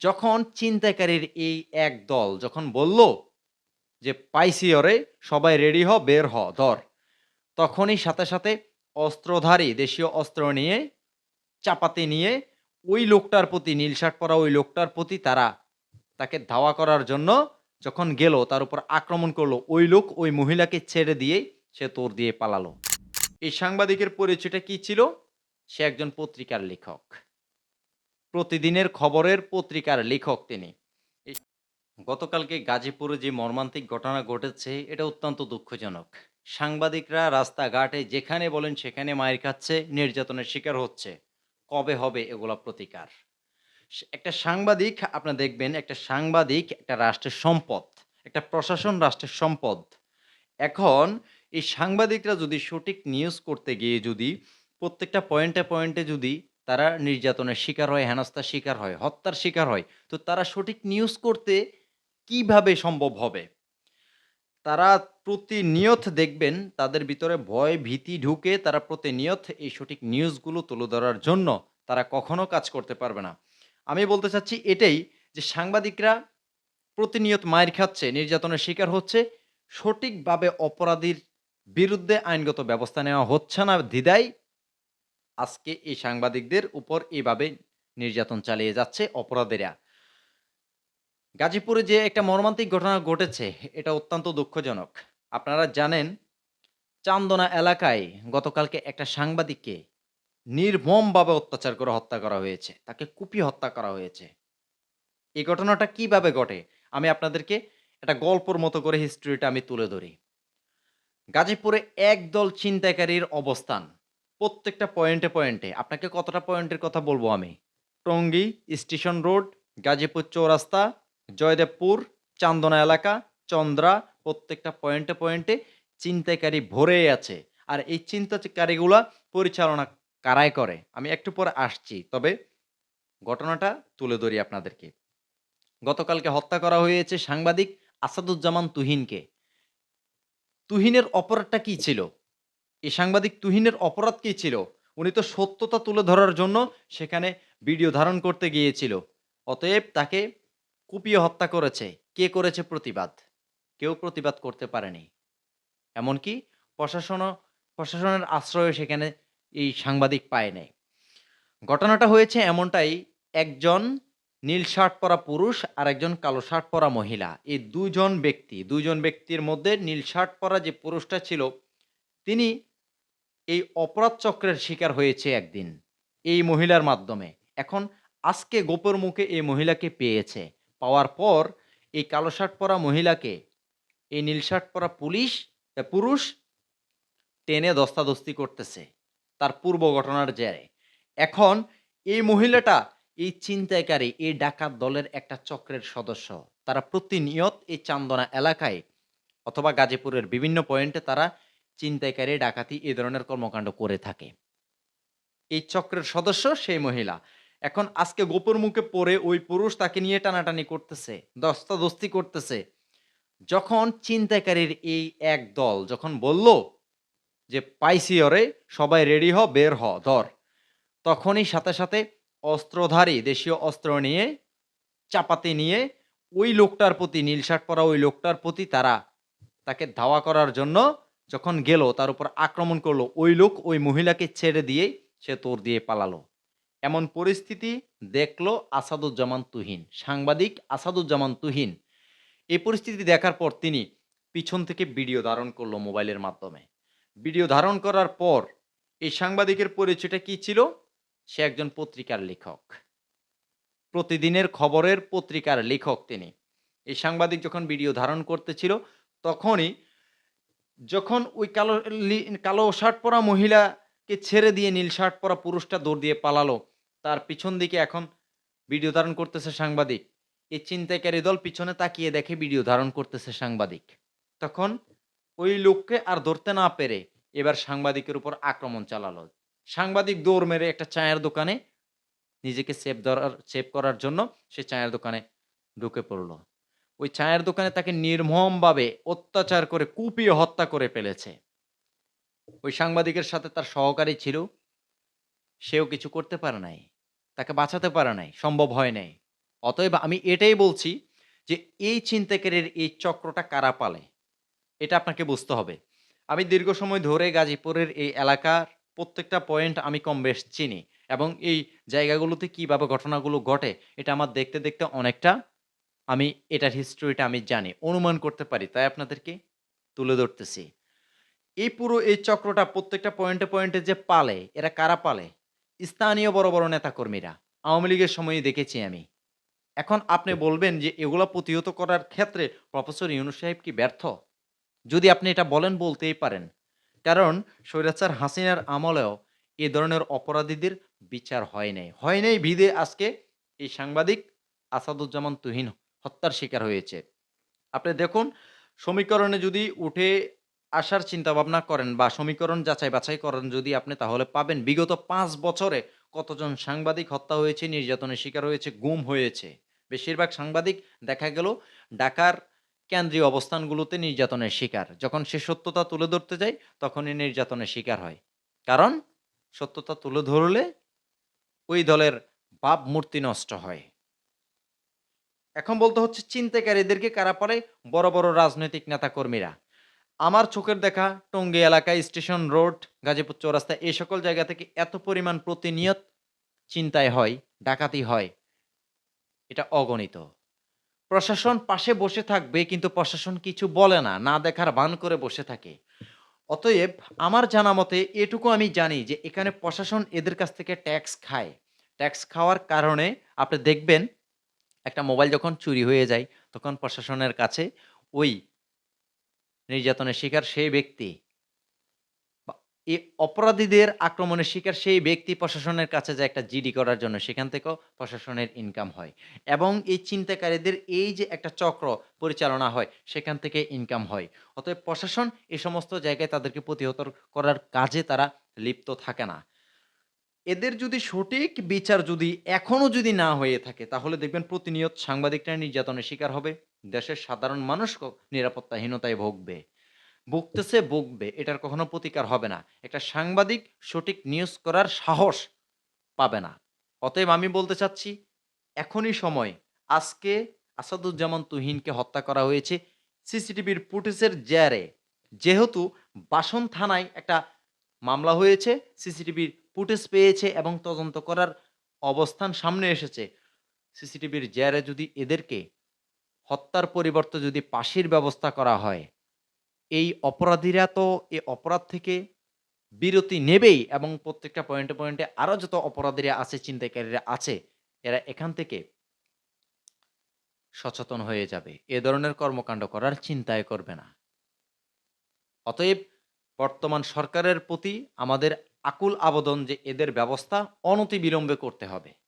যখন চিন্তাকারীর এই এক দল যখন বলল যে, পাইছি ওরে, সবাই রেডি হ, বের হ, ধর, তখনই সাথে সাথে অস্ত্রধারী, দেশীয় অস্ত্র নিয়ে, চাপাতি নিয়ে, ওই লোকটার প্রতি নীল শার্ট পরা ওই লোকটার প্রতি তারা তাকে ধাওয়া করার জন্য যখন গেল, তার উপর আক্রমণ করল, ওই লোক ওই মহিলাকে ছেড়ে দিয়ে সে তোর দিয়ে পালালো। এই সাংবাদিকের পরিচয়টা কি ছিল? সে একজন পত্রিকার লেখক। প্রতিদিনের খবরের পত্রিকার লেখক তিনি। গতকালকে গাজীপুরে যে মর্মান্তিক ঘটনা ঘটেছে, এটা অত্যন্ত দুঃখজনক। সাংবাদিকরা রাস্তাঘাটে যেখানে বলেন সেখানে মায়ের খাচ্ছে নির্যাতনের শিকার হচ্ছে। কবে হবে এগুলা প্রতিকার? একটা সাংবাদিক, আপনারা দেখবেন, একটা সাংবাদিক, একটা রাষ্ট্রের সম্পদ, একটা প্রশাসন রাষ্ট্রের সম্পদ। এখন এই সাংবাদিকরা যদি সঠিক নিউজ করতে গিয়ে যদি প্রত্যেকটা পয়েন্টে পয়েন্টে যদি তারা নির্যাতনের শিকার হয়, হেনস্থার শিকার হয়, হত্যার শিকার হয়। তো তারা সঠিক নিউজ করতে কীভাবে সম্ভব হবে? তারা প্রতিনিয়ত দেখবেন তাদের ভিতরে ভয়, ভীতি ঢুকে তারা প্রতিনিয়ত এই সঠিক নিউজগুলো তুলে ধরার জন্য তারা কখনো কাজ করতে পারবে না। আমি বলতে চাচ্ছি এটাই যে সাংবাদিকরা প্রতিনিয়ত মায়ের খাচ্ছে, নির্যাতনের শিকার হচ্ছে, সঠিকভাবে অপরাধীর বিরুদ্ধে আইনগত ব্যবস্থা নেওয়া হচ্ছে না ধিদায় আজকে এই সাংবাদিকদের উপর এভাবে নির্যাতন চালিয়ে যাচ্ছে অপরাধীরা। গাজীপুরে যে একটা মর্মান্তিক ঘটনা ঘটেছে, এটা অত্যন্ত দুঃখজনক। আপনারা জানেন, চান্দনা এলাকায় গতকালকে একটা সাংবাদিককে নির্মমভাবে অত্যাচার করে হত্যা করা হয়েছে। তাকে কুপিয়ে হত্যা করা হয়েছে। এই ঘটনাটা কীভাবে ঘটে? আমি আপনাদেরকে একটা গল্পর মতো করে হিস্ট্রিটা আমি তুলে ধরি। গাজীপুরে একদল ছিনতাইকারীর অবস্থান। প্রত্যেকটা পয়েন্টে পয়েন্টে, আপনাকে কতটা পয়েন্টের কথা বলব আমি? টঙ্গী, স্টেশন রোড, গাজীপুর চৌরাস্তা, জয়দেবপুর, চান্দনা এলাকা, চন্দ্রা, প্রত্যেকটা পয়েন্টে পয়েন্টে ছিনতাইকারী ভরে আছে। আর এই চিন্তাকারীগুলা পরিচালনা কারাই করে? আমি একটু পরে আসছি, তবে ঘটনাটা তুলে ধরি আপনাদেরকে। গতকালকে হত্যা করা হয়েছে সাংবাদিক আসাদুজ্জামান তুহিনকে। তুহিনের অপরাধটা কি ছিল? এই সাংবাদিক তুহিনের অপরাধ কী ছিল? উনি তো সত্যতা তুলে ধরার জন্য সেখানে ভিডিও ধারণ করতে গিয়েছিল। অতএব তাকে কুপিয়ে হত্যা করেছে। কে করেছে প্রতিবাদ? কেউ প্রতিবাদ করতে পারেনি। এমনকি প্রশাসনও, প্রশাসনের আশ্রয় সেখানে এই সাংবাদিক পায় নাই। ঘটনাটা হয়েছে এমনটাই, একজন নীল শার্ট পরা পুরুষ আর একজন কালো শার্ট পরা মহিলা। এই দুজন ব্যক্তি, দুজন ব্যক্তির মধ্যে নীল শার্ট পরা যে পুরুষটা ছিল, তিনি এই অপরাধ চক্রের শিকার হয়েছে একদিন, এই মহিলার মাধ্যমে। এখন আজকে গোপর মুখে এই মহিলাকে পেয়েছে। পাওয়ার পর এই কালো শার্ট পরা মহিলাকে, এই নীল শার্ট পরা পুলিশ পুরুষ টেনে দস্তাদস্তি করতেছে তার পূর্ব ঘটনার জেরে। এখন এই মহিলাটা এই ছিনতাইকারী, এই ডাকাত দলের একটা চক্রের সদস্য। তারা প্রতিনিয়ত এই চান্দনা এলাকায় অথবা গাজীপুরের বিভিন্ন পয়েন্টে তারা ছিনতাইকারী ডাকাতি এ ধরনের কর্মকাণ্ড করে থাকে। এই চক্রের সদস্য সেই মহিলা। এখন আজকে গোপর মুখে পড়ে ওই পুরুষ তাকে নিয়ে টানাটানি করতেছে, দস্তাদস্তি করতেছে। যখন ছিনতাইকারীর এই এক দল যখন বলল যে, পাইছি ওরে সবাই রেডি হ, বের হ, ধর। তখনই সাথে সাথে অস্ত্রধারী, দেশীয় অস্ত্র নিয়ে, চাপাতি নিয়ে ওই লোকটার প্রতি নীল শার্ট পরা ওই লোকটার প্রতি তারা তাকে ধাওয়া করার জন্য যখন গেল, তার উপর আক্রমণ করল, ওই লোক ওই মহিলাকে ছেড়ে দিয়ে সে তোর দিয়ে পালালো। এমন পরিস্থিতি দেখল আসাদুজ্জামান তুহিন, সাংবাদিক আসাদুজ্জামান তুহিন। এই পরিস্থিতি দেখার পর তিনি পিছন থেকে ভিডিও ধারণ করল মোবাইলের মাধ্যমে। ভিডিও ধারণ করার পর এই সাংবাদিকের পরিচয়টা কি ছিল? সে একজন পত্রিকার লেখক। প্রতিদিনের খবরের পত্রিকার লেখক তিনি। এই সাংবাদিক যখন ভিডিও ধারণ করতেছিল, তখনই যখন ওই কালো কালো শার্ট পরা মহিলাকে ছেড়ে দিয়ে নীল শার্ট পরা পুরুষটা দৌড় দিয়ে পালালো, তার পিছন দিকে এখন ভিডিও ধারণ করতেছে সাংবাদিক। এই চিন্তাকারী দল পিছনে তাকিয়ে দেখে ভিডিও ধারণ করতেছে সাংবাদিক। তখন ওই লোককে আর ধরতে না পেরে এবার সাংবাদিকের উপর আক্রমণ চালালো। সাংবাদিক দৌড় মেরে একটা চায়ের দোকানে নিজেকে সেভ ধরার, সেভ করার জন্য সে চায়ের দোকানে ঢুকে পড়ল। ওই চায়ের দোকানে তাকে নির্মমভাবে অত্যাচার করে কুপিয়ে হত্যা করে ফেলেছে। ওই সাংবাদিকের সাথে তার সহকারী ছিল। সেও কিছু করতে পারে নাই, তাকে বাঁচাতে পারে নাই, সম্ভব হয় নাই। অতএব আমি এটাই বলছি যে এই ছিনতাইকারীর এই চক্রটা কারা পালে, এটা আপনাকে বুঝতে হবে। আমি দীর্ঘ সময় ধরে গাজীপুরের এই এলাকার প্রত্যেকটা পয়েন্ট আমি কম বেশ চিনি এবং এই জায়গাগুলোতে কীভাবে ঘটনাগুলো ঘটে, এটা আমার দেখতে দেখতে অনেকটা আমি এটার হিস্ট্রিটা আমি জানি, অনুমান করতে পারি, তাই আপনাদেরকে তুলে ধরতেছি। এই পুরো এই চক্রটা প্রত্যেকটা পয়েন্টে পয়েন্টে যে পালে, এরা কারা পালে? স্থানীয় বড় বড় নেতাকর্মীরা। আওয়ামী লীগের সময়ই দেখেছি আমি। এখন আপনি বলবেন যে এগুলো প্রতিহত করার ক্ষেত্রে প্রফেসর ইউনুস সাহেব কি ব্যর্থ? যদি আপনি এটা বলেন, বলতেই পারেন। কারণ স্বৈরাচার হাসিনার আমলেও এ ধরনের অপরাধীদের বিচার হয় নাই। হয় নাই ভিদে আজকে এই সাংবাদিক আসাদুজ্জামান তুহিন হত্যার শিকার হয়েছে। আপনি দেখুন, সমীকরণে যদি উঠে আসার চিন্তা ভাবনা করেন বা সমীকরণ যাচাই বাছাই করেন যদি আপনি, তাহলে পাবেন বিগত পাঁচ বছরে কতজন সাংবাদিক হত্যা হয়েছে, নির্যাতনের শিকার হয়েছে, গুম হয়েছে। বেশিরভাগ সাংবাদিক দেখা গেল ঢাকার কেন্দ্রীয় অবস্থানগুলোতে নির্যাতনের শিকার। যখন সে সত্যতা তুলে ধরতে যায়, তখনই নির্যাতনের শিকার হয়। কারণ সত্যতা তুলে ধরলে ওই দলের ভাব মূর্তি নষ্ট হয়। এখন বলতে হচ্ছে চিন্তাকারীদেরকে কারা পারে বড় বড় রাজনৈতিক নেতাকর্মীরা। আমার চোখের দেখা টঙ্গী এলাকায় স্টেশন রোড, গাজীপুর চৌরাস্তা এই সকল জায়গা থেকে এত পরিমাণ প্রতিনিয়ত চিন্তায় হয়, ডাকাতি হয়। এটা অগণিত। প্রশাসন পাশে বসে থাকবে কিন্তু প্রশাসন কিছু বলে না না দেখার বান করে বসে থাকে। অতএব আমার জানা মতে এটুকু আমি জানি যে এখানে প্রশাসন এদের কাছ থেকে ট্যাক্স খায়। ট্যাক্স খাওয়ার কারণে আপনি দেখবেন একটা মোবাইল যখন চুরি হয়ে যায়, তখন প্রশাসনের কাছে ওই নির্যাতনের শিকার সেই ব্যক্তি এই অপরাধীদের আক্রমণের শিকার সেই ব্যক্তি প্রশাসনের কাছে যায় একটা জিডি করার জন্য সেখান থেকেও প্রশাসনের ইনকাম হয় এবং এই চিন্তাকারীদের এই যে একটা চক্র পরিচালনা হয়, সেখান থেকে ইনকাম হয়। অতএব প্রশাসন এই সমস্ত জায়গায় তাদেরকে প্রতিহত করার কাজে তারা লিপ্ত থাকে না। এদের যদি সঠিক বিচার যদি এখনও যদি না হয়ে থাকে, তাহলে দেখবেন প্রতিনিয়ত সাংবাদিকরা নির্যাতনের শিকার হবে। দেশের সাধারণ মানুষ নিরাপত্তাহীনতায় ভুগবে। ভুগতেছে ভুগবে, এটার কখনো প্রতিকার হবে না। একটা সাংবাদিক সঠিক নিউজ করার সাহস পাবে না। অতএব আমি বলতে চাচ্ছি, এখনই সময়, আজকে আসাদুজ্জামান তুহিনকে হত্যা করা হয়েছে সিসিটিভির ফুটেজের জেরে। যেহেতু বাসন থানায় একটা মামলা হয়েছে, সিসিটিভির ফুটেজ পেয়েছে এবং তদন্ত করার অবস্থান সামনে এসেছে। সিসিটিভির জেরে যদি এদেরকে হত্যার পরিবর্তে যদি পাশির ব্যবস্থা করা হয়, এই অপরাধীরা তো এ অপরাধ থেকে বিরতি নেবেই এবং প্রত্যেকটা পয়েন্টে পয়েন্টে আরও যত অপরাধীরা আছে চিন্তাকারীরা আছে, এরা এখান থেকে সচেতন হয়ে যাবে। এ ধরনের কর্মকাণ্ড করার চিন্তায় করবে না। অতএব বর্তমান সরকারের প্রতি আমাদের আকুল আবেদন যে এদের ব্যবস্থা অনতিবিলম্বে করতে হবে।